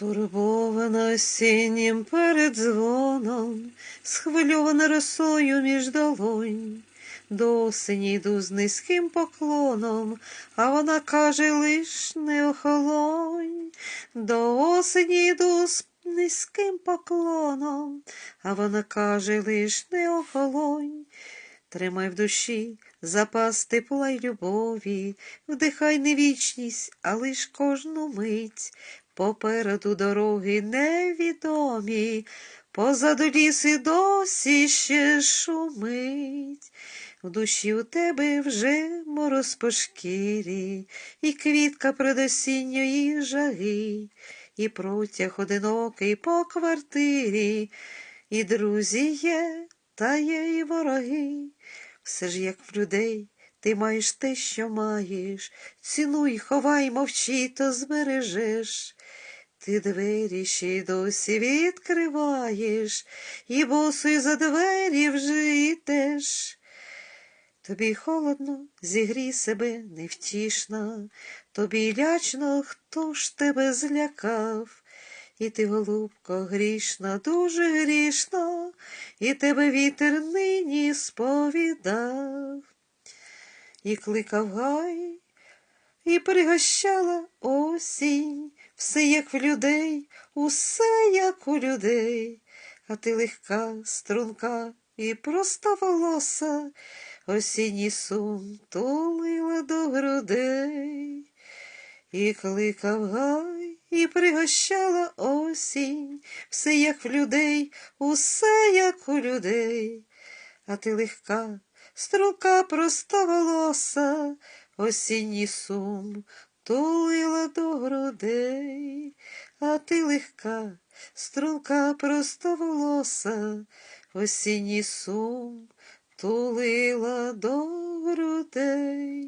Стурбована осіннім передзвоном, схвильована росою між долонь. До осені йду з низьким поклоном, а вона каже лиш не охолонь. До осені йду з низьким поклоном, а вона каже лиш не охолонь. Тримай в душі запас тепла й любові, вдихай не вічність, а лиш кожну мить. Попереду дороги невідомі, позаду ліс і досі ще шумить. В душі у тебе вже мороз по шкірі, і квітка предосінньої жаги, і протяг одинокий по квартирі, і друзі є, та і вороги. Все ж як в людей, ти маєш те, що маєш, цінуй, ховай, мовчи, то збережеш. Ти двері ще й досі відкриваєш, і босою за двері вже. Тобі холодно, зігрій себе невтішно, тобі лячно, хто ж тебе злякав. І ти, голубко, грішна, дуже грішна, і тебе вітер нині сповідав. І кликав гай, і пригощала осінь, все як в людей, усе як у людей, а ти легка, струнка і просто волоса, осінній сум тулила до грудей. І кликав гай, і пригощала осінь, все як в людей, усе як у людей, а ти легка, струка просто волоса, осінній сум тулила до грудей, а ти легка, струнка просто волоса, осінній сум тулила до грудей.